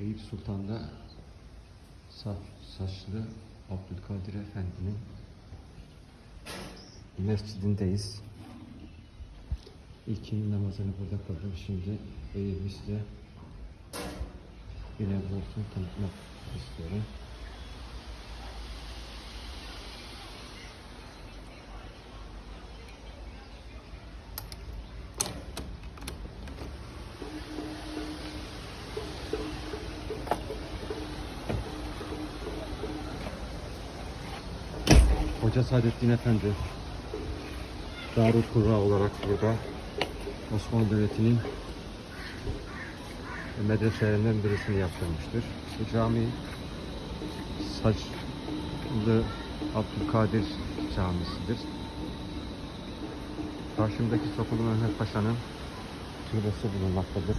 Eyüp Sultan'da saçlı Abdülkadir Efendi'nin mescidindeyiz. İlkinin namazını burada kıldım. Şimdi Eyüp'ü size nebze olsun tanıtmak istiyorum. Hoca Saadettin Efendi Darül Kurra olarak burada Osmanlı Devleti'nin medreselerinden birisini yaptırmıştır. Bu cami Saçlı Abdülkadir Camisi'dir. Karşımdaki Sokulu Mehmet Paşa'nın türbesi bulunmaktadır.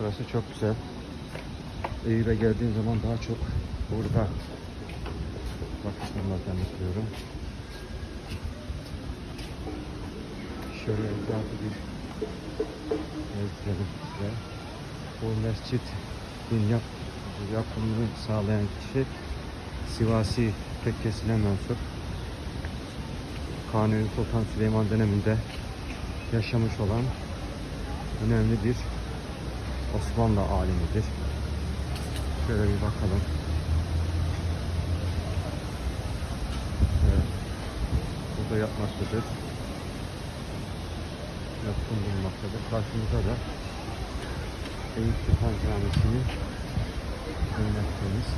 Burası çok güzel. Eyüp'e geldiğim zaman daha çok burada bulmaktan istiyorum. Şöyle etrafı bir gezdirelim size. Bu mescidin yap, yapımını sağlayan kişi Sivasi tekkesine mensup. Kanuni Sultan Süleyman döneminde yaşamış olan önemli bir Osmanlı alimidir. Şöyle bir bakalım. Evet. Burada yapmaktadır. Yapım bulunmaktadır. Karşımızda da Eyüp Sultan Camisi'ni görmekteyiz.